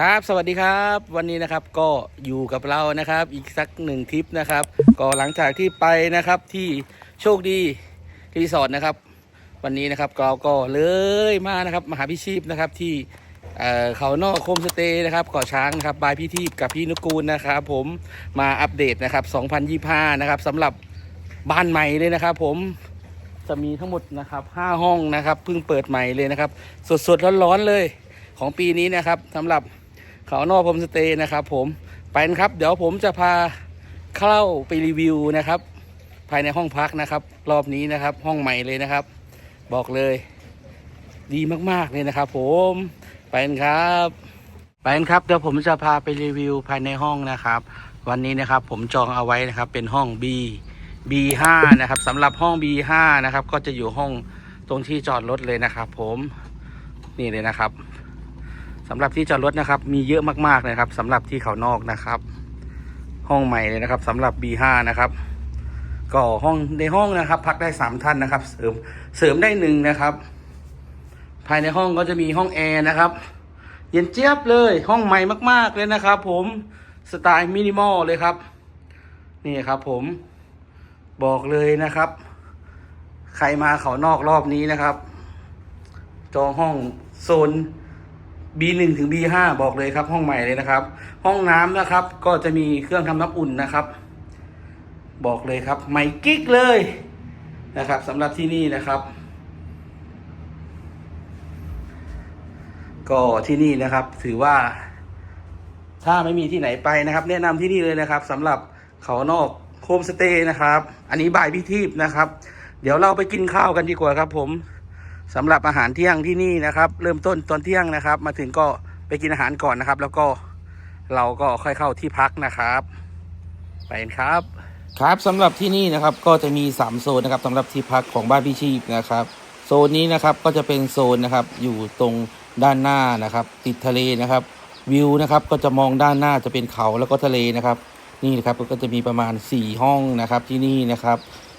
ครับ สวัสดีครับ วันนี้นะครับก็อยู่กับเรานะครับ อีกสักหนึ่งทริปนะครับ ก็หลังจากที่ไปนะครับที่โชคดีรีสอร์ทนะครับ วันนี้นะครับเราก็เลยมานะครับมหาพี่ชีพนะครับที่เอ่อเขานอกโคมสเตย์นะครับเกาะช้างนะครับบายพี่ทีพกับพี่นุกูลนะครับ ผมมาอัปเดตนะครับ 2025 นะครับสำหรับบ้านใหม่เลยนะครับ ผมจะมีทั้งหมดนะครับ5ห้องนะครับเพิ่งเปิดใหม่เลยนะครับ สดๆร้อนๆเลยของปีนี้นะครับสำหรับ เขานอกโฮมสเตย์นะครับผมไปนะครับ เดี๋ยวผมจะพาเข้าไปรีวิวนะครับ ภายในห้องพักนะครับ รอบนี้นะครับ ห้องใหม่เลยนะครับ บอกเลย ดีมากๆเลยนะครับ ผมไปนครับไปนครับเดี๋ยวผมจะพาไปรีวิวภายในห้องนะครับ วันนี้นะครับผมจองเอาไว้นะครับ เป็นห้อง B B5 นะครับสำหรับห้อง B5 นะครับ ก็จะอยู่ห้องตรงที่จอดรถเลยนะครับ ผมนี่เลยนะครับ สำหรับที่จอดรถนะครับ มีเยอะมากๆนะครับสำหรับที่เขานอกนะครับ ห้องใหม่เลยนะครับสำหรับ B5 นะครับ ก็ห้องในห้องนะครับ พักได้สามท่านนะครับ เสริมเสริมได้หนึ่งนะครับ ภายในห้องก็จะมีห้องแอร์นะครับ เย็นเจี๊ยบเลยห้องใหม่มาก ๆเลยนะครับ ผมสไตล์มินิมอลเลยครับนี่ครับ ผมบอกเลยนะครับ ใครมาเขานอกรอบนี้นะครับ จองห้องโซน B1 ถึง B5 บอกเลยครับห้องใหม่เลยนะครับ ห้องน้ำนะครับ ก็จะมีเครื่องทำน้ำอุ่นนะครับ บอกเลยครับใหม่กิ๊กเลยนะครับสำหรับที่นี่นะครับ ก็ที่นี่นะครับ ถือว่า ถ้าไม่มีที่ไหนไปนะครับ แนะนำที่นี่เลยนะครับสำหรับเขานอกโฮมสเตย์นะครับ อันนี้บ่ายพิทีปนะครับ เดี๋ยวเราไปกินข้าวกันดีกว่าครับผม สำหรับอาหารเที่ยงที่นี่นะครับ เริ่มต้นตอนเที่ยงนะครับ มาถึงก็ไปกินอาหารก่อนนะครับ แล้วก็เราก็ค่อยเข้าที่พักนะครับ ไปกันครับ ครับสำหรับที่นี่นะครับก็จะมี 3 โซนนะครับสำหรับที่พักของบ้านพี่ชีพนะครับ โซนนี้นะครับก็จะเป็นโซนนะครับอยู่ตรงด้านหน้านะครับ ติดทะเลนะครับ วิวนะครับก็จะมองด้านหน้าจะเป็นเขาแล้วก็ทะเลนะครับ นี่นะครับก็จะมีประมาณ 4 ห้องนะครับที่นี่นะครับ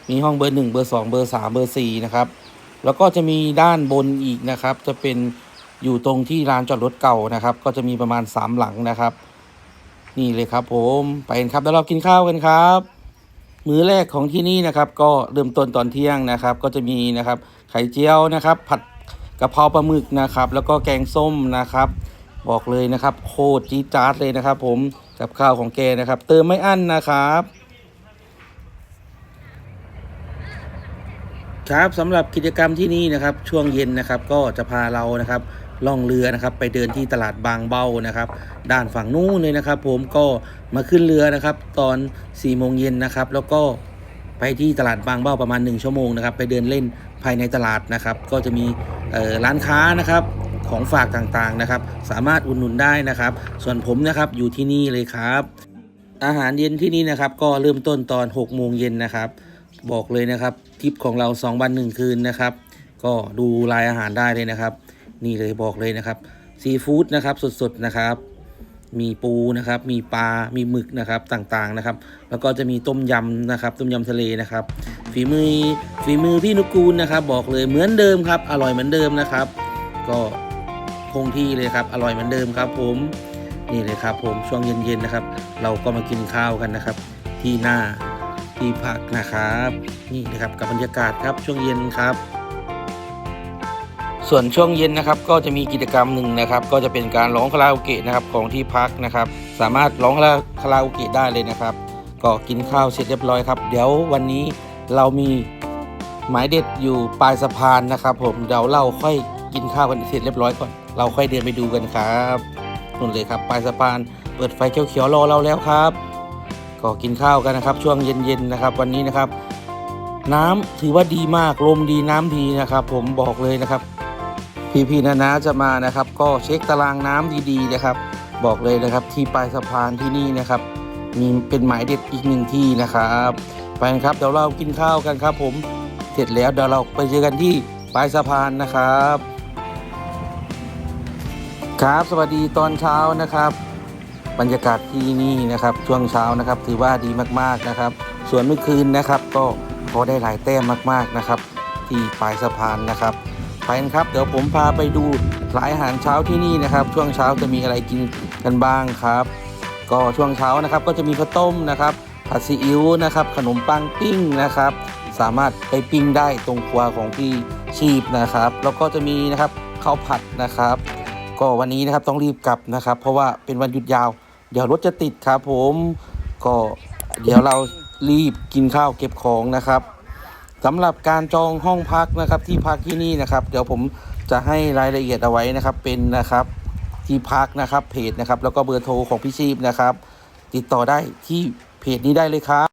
มีห้องเบอร์ 1 เบอร์ 2 เบอร์ 3 เบอร์4นะครับ แล้วก็จะมีด้านบนอีกนะครับ จะเป็นอยู่ตรงที่ลานจอดรถเก่านะครับ ก็จะมีประมาณ 3 หลังนะครับ นี่เลยครับผมไปกันครับแล้วเรากินข้าวกันครับ มื้อแรกของที่นี่นะครับ ก็เริ่มต้นตอนเที่ยงนะครับ ก็จะมีนะครับ ไข่เจียวนะครับ ผัดกะเพราปลาหมึกนะครับ แล้วก็แกงส้มนะครับ บอกเลยนะครับ โคตรจี๊ดจ๊าดเลยนะครับ ผมกับข้าวของแกนะครับ เติมไม่อั้นนะครับ ครับสำหรับกิจกรรมที่นี่นะครับ ช่วงเย็นนะครับก็จะพาเรานะครับล่องเรือนะครับ ไปเดินที่ตลาดบางเบ้านะครับ ด้านฝั่งนู้นเลยนะครับ ผมก็มาขึ้นเรือนะครับ ตอน4ี่โมงเย็นนะครับ แล้วก็ไปที่ตลาดบางเบ้าประมาณ 1 ชั่วโมงนะครับ ไปเดินเล่นภายในตลาดนะครับ ก็จะมีร้านค้านะครับของฝากต่างๆนะครับ สามารถอุดหนุนได้นะครับ ส่วนผมนะครับอยู่ที่นี่เลยครับ อาหารเย็นที่นี่นะครับ ก็เริ่มต้นตอน6โมงเย็นนะครับ บอกเลยนะครับทริปของเรา2วัน1คืนนะครับ ก็ดูรายอาหารได้เลยนะครับ นี่เลยบอกเลยนะครับซีฟู้ดนะครับสดๆนะครับ มีปูนะครับ มีปลา มีหมึกนะครับต่างๆนะครับ แล้วก็จะมีต้มยำนะครับ ต้มยำทะเลนะครับ ฝีมือฝีมือพี่นุกูลนะครับ บอกเลยเหมือนเดิมครับ อร่อยเหมือนเดิมนะครับ ก็คงที่เลยครับอร่อยเหมือนเดิมครับ ผมนี่เลยครับ ผมช่วงเย็นๆนะครับ เราก็มากินข้าวกันนะครับ ที่หน้า ที่พักนะครับ นี่นะครับกับบรรยากาศครับช่วงเย็นครับ ส่วนช่วงเย็นนะครับก็จะมีกิจกรรมหนึ่งนะครับ ก็จะเป็นการร้องคาราโอเกะนะครับของที่พักนะครับ สามารถร้องคาราโอเกะได้เลยนะครับ ก็กินข้าวเสร็จเรียบร้อยครับ เดี๋ยววันนี้เรามีหมายเด็ดอยู่ปลายสะพานนะครับ ผมเดี๋ยวเราค่อยกินข้าวกันเสร็จเรียบร้อยก่อนเราค่อยเดินไปดูกันครับนู่นเลยครับปลายสะพานเปิดไฟเขียวๆรอเราแล้วครับ ก็กินข้าวกันนะครับ ช่วงเย็นๆนะครับ วันนี้นะครับ น้ำถือว่าดีมากลมดีน้ำดีนะครับ ผมบอกเลยนะครับ พี่ๆนานาจะมานะครับ ก็เช็คตารางน้ำดีๆนะครับ บอกเลยนะครับ ที่ปลายสะพานที่นี่นะครับ มีเป็นหมายเด็ดอีกหนึ่งที่นะครับไปครับเดี๋ยวเรากินข้าวกันครับ ผมเสร็จแล้วเดี๋ยวเราไปเจอกันที่ปลายสะพานนะครับ ครับสวัสดีตอนเช้านะครับ บรรยากาศที่นี่นะครับช่วงเช้านะครับ ถือว่าดีมากๆนะครับ ส่วนเมื่อคืนนะครับ ก็พอได้หลายแต้มมากๆนะครับ ที่ปลายสะพานนะครับไปกันครับ เดี๋ยวผมพาไปดูร้านอาหารเช้าที่นี่นะครับ ช่วงเช้าจะมีอะไรกินกันบ้างครับ ก็ช่วงเช้านะครับก็จะมีข้าวต้มนะครับผัดซีอิ๊วนะครับ ขนมปังปิ้งนะครับ สามารถไปปิ้งได้ตรงครัวของพี่ชีพนะครับ แล้วก็จะมีนะครับข้าวผัดนะครับ ก็วันนี้นะครับต้องรีบกลับนะครับ เพราะว่าเป็นวันหยุดยาว เดี๋ยวรถจะติดครับผม ก็เดี๋ยวเรารีบกินข้าวเก็บของนะครับสำหรับการจองห้องพักนะครับที่พักที่นี่นะครับ เดี๋ยวผมจะให้รายละเอียดเอาไว้นะครับเป็นนะครับที่พักนะครับเพจนะครับ แล้วก็เบอร์โทรของพี่ชีพนะครับ ติดต่อได้ที่เพจนี้ได้เลยครับ